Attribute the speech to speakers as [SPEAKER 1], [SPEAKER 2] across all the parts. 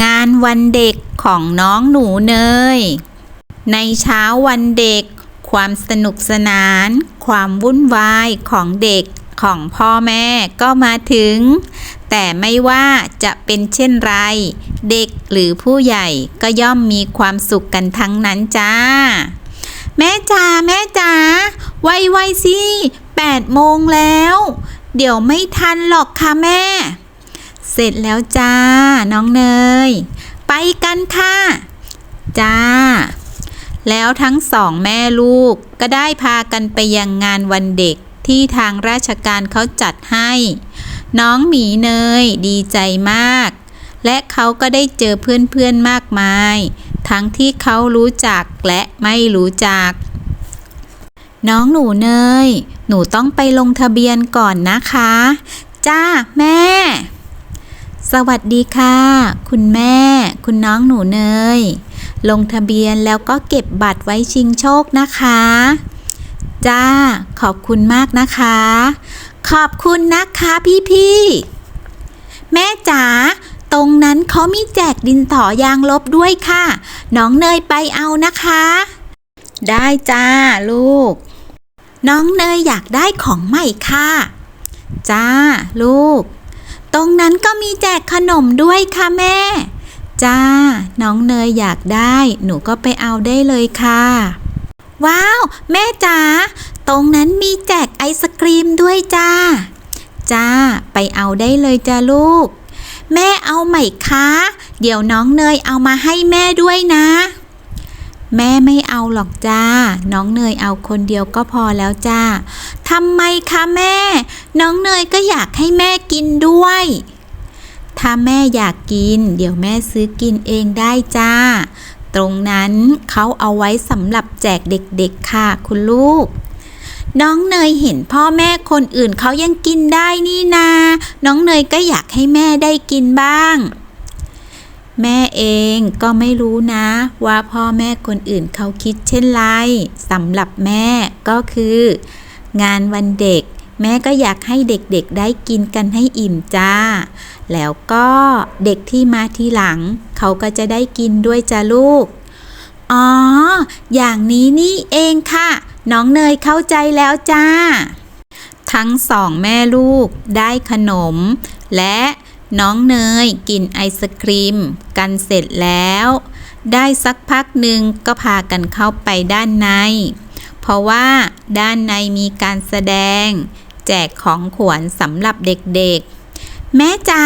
[SPEAKER 1] งานวันเด็กของน้องหนูเนย ในเช้าวันเด็ก ความสนุกสนาน ความวุ่นวายของเด็กของพ่อแม่ก็มาถึง แต่ไม่ว่าจะเป็นเช่นไร เด็กหรือผู้ใหญ่ก็ย่อมมีความสุขกันทั้งนั้นจ้า แม่จ๋าแม่จ๋าไวไวๆสิแปดโมงแล้ว เดี๋ยวไม่ทันหรอกค่ะแม่ เสร็จแล้วจ้า น้องเนย ไปกันค่ะ จ้า แล้วทั้งสองแม่ลูกก็ได้พากันไปยังงานวันเด็กที่ทางราชการเขาจัดให้ น้องหมีเนยดีใจมาก และเขาก็ได้เจอเพื่อนๆมากมาย ทั้งที่เขารู้จักและไม่รู้จัก น้องหนูเนย หนูต้องไปลงทะเบียนก่อนนะคะ จ้าแม่ สวัสดีค่ะ คุณแม่ คุณน้องหนูเนย ลงทะเบียนแล้วก็เก็บบัตรไว้ชิงโชคนะคะ จ้า ขอบคุณมากนะคะ ขอบคุณนะคะพี่ๆแม่จ๋าตรงนั้นเขามีแจกดินต่อยางลบด้วยค่ะ น้องเนยไปเอานะคะ ได้จ้าลูก น้องเนยอยากได้ของใหม่ค่ะ จ้าลูก ตรงนั้นก็มีแจกขนมด้วยค่ะแม่ จ้า น้องเนยอยากได้ หนูก็ไปเอาได้เลยค่ะ ว้าว แม่จ๋า ตรงนั้นมีแจกไอศกรีมด้วยจ้า จ้า ไปเอาได้เลยจ้าลูก แม่เอาใหม่คะ เดี๋ยวน้องเนยเอามาให้แม่ด้วยนะ แม่ไม่เอาหรอกจ้า น้องเนยเอาคนเดียวก็พอแล้วจ้าทำไมคะแม่ น้องเนยก็อยากให้แม่กินด้วย ถ้าแม่อยากกิน เดี๋ยวแม่ซื้อกินเองได้จ้า ตรงนั้นเขาเอาไว้สำหรับแจกเด็กๆค่ะคุณลูกน้องเนยเห็นพ่อแม่คนอื่นเขายังกินได้นี่นา น้องเนยก็อยากให้แม่ได้กินบ้าง แม่เองก็ไม่รู้นะ ว่าพ่อแม่คนอื่นเขาคิดเช่นไรสำหรับแม่ก็คือ งานวันเด็ก แม่ก็อยากให้เด็กๆได้กินกันให้อิ่มจ้า แล้วก็เด็กที่มาทีหลัง เขาก็จะได้กินด้วยจ้าลูก อ๋อ อย่างนี้นี่เองค่ะ น้องเนยเข้าใจแล้วจ้า ทั้งสองแม่ลูกได้ขนม และ น้องเนยกินไอศครีม กันเสร็จแล้ว ได้สักพักหนึ่งก็พากันเข้าไปด้านใน เพราะว่าด้านในมีการแสดง แจกของขวัญสำหรับเด็กๆ แม่จ๋า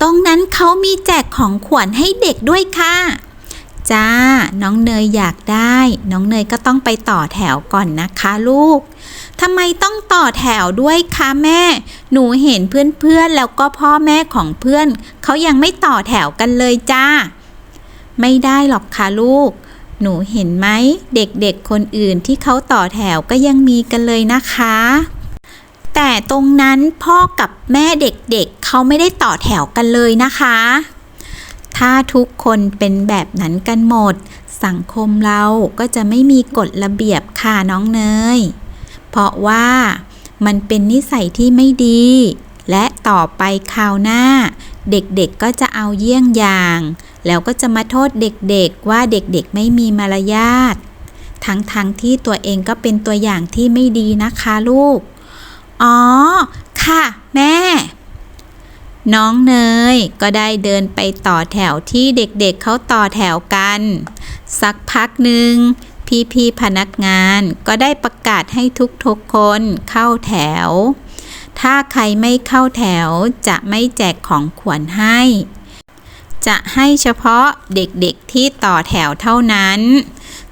[SPEAKER 1] ตรงนั้นเขามีแจกของขวัญให้เด็กด้วยค่ะ จ้า น้องเนยอยากได้ น้องเนยก็ต้องไปต่อแถวก่อนนะคะลูกทำไมต้องต่อแถวด้วยคะแม่ หนูเห็นเพื่อนๆแล้วก็พ่อแม่ของเพื่อนเขายังไม่ต่อแถวกันเลยจ้า ไม่ได้หรอกค่ะลูก หนูเห็นไหมเด็กๆคนอื่นที่เขาต่อแถวก็ยังมีกันเลยนะคะ แต่ตรงนั้นพ่อกับแม่เด็กๆเขาไม่ได้ต่อแถวกันเลยนะคะ ถ้าทุกคนเป็นแบบนั้นกันหมด สังคมเราก็จะไม่มีกฎระเบียบค่ะน้องเนย เพราะว่ามันเป็นนิสัยที่ไม่ดี และต่อไปคราวหน้า เด็กๆก็จะเอาเยี่ยงอย่าง แล้วก็จะมาโทษเด็กๆว่าเด็กๆไม่มีมารยาททั้งๆทที่ตัวเองก็เป็นตัวอย่างที่ไม่ดีนะคะลูก อ๋อ ค่ะ แม่ น้องเนยก็ได้เดินไปต่อแถวที่เด็กๆเขาต่อแถวกัน สักพักหนึ่งพี่ๆพนักงานก็ได้ประกาศให้ทุกๆคนเข้าแถว ถ้าใครไม่เข้าแถวจะไม่แจกของขวัญให้ จะให้เฉพาะเด็กๆที่ต่อแถวเท่านั้น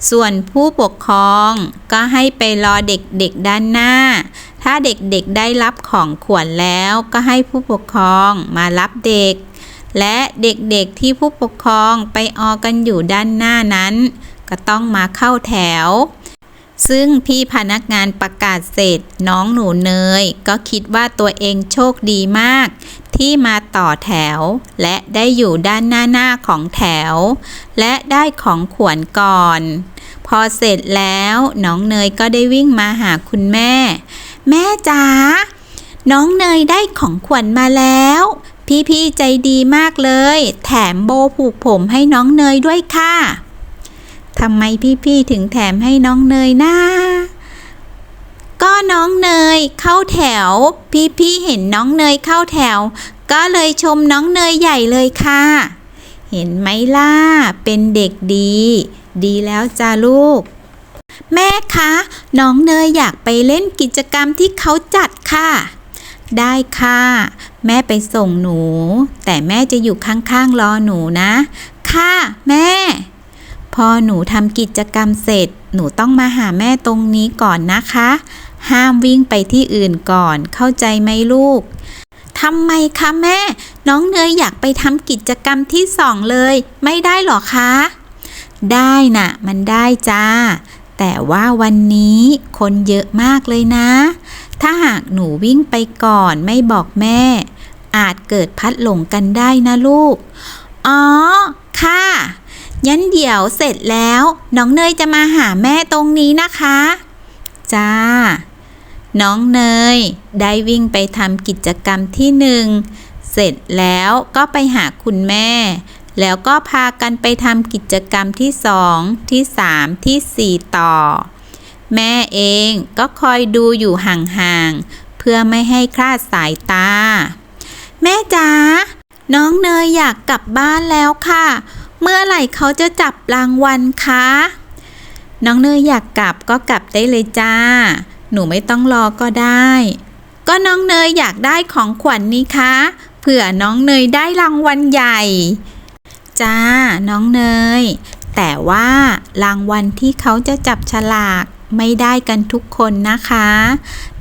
[SPEAKER 1] ส่วนผู้ปกครองก็ให้ไปรอเด็กๆด้านหน้า ถ้าเด็กๆได้รับของขวัญแล้วก็ให้ผู้ปกครองมารับเด็ก และเด็กๆที่ผู้ปกครองไปออกันอยู่ด้านหน้านั้น ก็ต้องมาเข้าแถว ซึ่งพี่พนักงานประกาศเสร็จน้องหนูเนย ก็คิดว่าตัวเองโชคดีมาก ที่มาต่อแถว และได้อยู่ด้านหน้าหน้าของแถว และได้ของขวัญก่อน พอเสร็จแล้วน้องเนยก็ได้วิ่งมาหาคุณแม่ แม่จ๋าน้องเนยได้ของขวัญมาแล้วพพี่ๆใจดีมากเลย แถมโบผูกผมให้น้องเนยด้วยค่ะ ทำไมพี่ๆถึงแถมให้น้องเนยนะก็น้องเนยเข้าแถว พี่ๆเห็นน้องเนยเข้าแถว ก็เลยชมน้องเนยใหญ่เลยค่ะ เห็นไหมล่ะเป็นเด็กดี ดีแล้วจ้าลูก แม่คะน้องเนยอยากไปเล่นกิจกรรมที่เขาจัดค่ะ ได้ค่ะ แม่ไปส่งหนู แต่แม่จะอยู่ข้างๆรอหนูนะ ค่ะ แม่ พอหนูทำกิจกรรมเสร็จ หนูต้องมาหาแม่ตรงนี้ก่อนนะคะ ห้ามวิ่งไปที่อื่นก่อน เข้าใจไหมลูกทำไมคะแม่ น้องเนยอยากไปทำกิจกรรมที่สองเลย ไม่ได้หรอคะ ได้น่ะ มันได้จ้า แต่ว่าวันนี้คนเยอะมากเลยนะ ถ้าหากหนูวิ่งไปก่อนไม่บอกแม่ อาจเกิดพัดหลงกันได้นะลูก อ๋อ ค่ะ ยันเดี๋ยวเสร็จแล้ว น้องเนยจะมาหาแม่ตรงนี้นะคะ จ้า น้องเนย ได้วิ่งไปทำกิจกรรมที่หนึ่งเสร็จแล้วก็ไปหาคุณแม่ แล้วก็พากันไปทำกิจกรรมที่สองที่สามที่สี่ต่อ แม่เองก็คอยดูอยู่ห่างๆเพื่อไม่ให้คลาดสายตา แม่จ๋าน้องเนยอยากกลับบ้านแล้วค่ะ เมื่อไหร่เขาจะจับรางวัลคะ น้องเนยอยากกลับก็กลับได้เลยจ้า หนูไม่ต้องรอก็ได้ ก็น้องเนยอยากได้ของขวัญนนี่คะเผื่อน้องเนยได้รางวัลใหญ่ จ้า น้องเนย แต่ว่ารางวัลที่เขาจะจับฉลากไม่ได้กันทุกคนนะคะ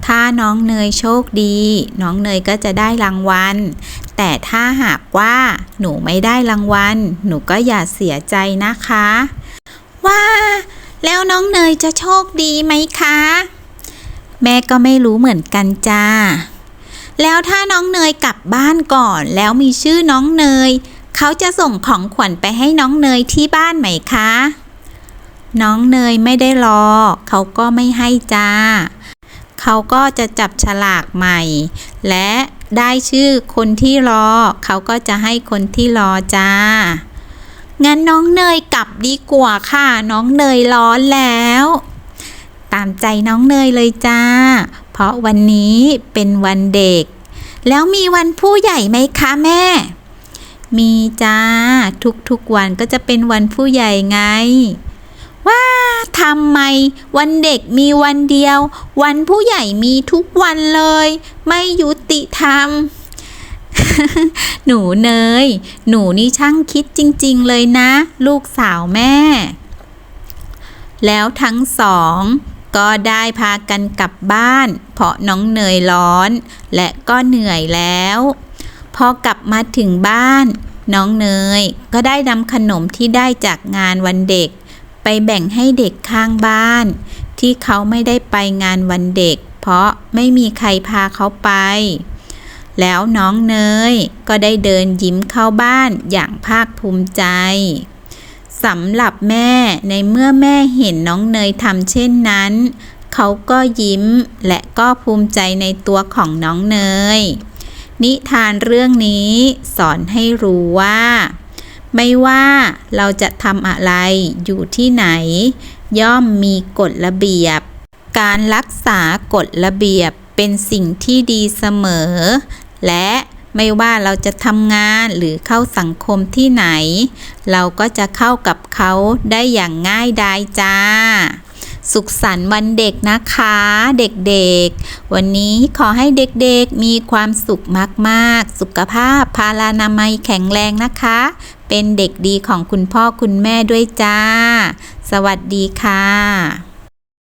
[SPEAKER 1] ถ้าน้องเนยโชคดี น้องเนยก็จะได้รางวัล แต่ถ้าหากว่าหนูไม่ได้รางวัล หนูก็อย่าเสียใจนะคะ ว่า แล้วน้องเนยจะโชคดีไหมคะ แม่ก็ไม่รู้เหมือนกันจ้า แล้วถ้าน้องเนยกลับบ้านก่อน แล้วมีชื่อน้องเนย เขาจะส่งของขวัญไปให้น้องเนยที่บ้านไหมคะ น้องเนยไม่ได้รอ เขาก็ไม่ให้จ้า เขาก็จะจับฉลากใหม่ และ ได้ชื่อคนที่รอ เขาก็จะให้คนที่รอจ้า งั้นน้องเนยกลับดีกว่าค่ะ น้องเนยร้อนแล้ว ตามใจน้องเนยเลยจ้า เพราะวันนี้เป็นวันเด็ก แล้วมีวันผู้ใหญ่ไหมคะแม่ มีจ้า ทุกๆวันก็จะเป็นวันผู้ใหญ่ไง ทำไม วันเด็กมีวันเดียว วันผู้ใหญ่มีทุกวันเลย ไม่ยุติธรรม หนูเนย หนูนี่ช่างคิดจริง ๆ เลยนะ ลูกสาวแม่ แล้วทั้งสอง ก็ได้พากันกลับบ้าน เพราะน้องเนยร้อน และก็เหนื่อยแล้ว พอกลับมาถึงบ้าน น้องเนยก็ได้นำขนมที่ได้จากงานวันเด็ก ไปแบ่งให้เด็กข้างบ้าน ที่เขาไม่ได้ไปงานวันเด็ก เพราะไม่มีใครพาเขาไป แล้วน้องเนยก็ได้เดินยิ้มเข้าบ้านอย่างภาคภูมิใจสำหรับแม่ในเมื่อแม่เห็นน้องเนยทำเช่นนั้น เขาก็ยิ้มและก็ภูมิใจในตัวของน้องเนย นิทานเรื่องนี้สอนให้รู้ว่า ไม่ว่าเราจะทำอะไรอยู่ที่ไหน ย่อมมีกฎระเบียบ การรักษากฎระเบียบเป็นสิ่งที่ดีเสมอ และไม่ว่าเราจะทำงานหรือเข้าสังคมที่ไหน เราก็จะเข้ากับเขาได้อย่างง่ายดายจ้า สุขสันต์วันเด็กนะคะเด็กๆ วันนี้ขอให้เด็กๆมีความสุขมากๆ สุขภาพพารานามัยแข็งแรงนะคะ เป็นเด็กดีของคุณพ่อคุณแม่ด้วยจ้า สวัสดีค่ะ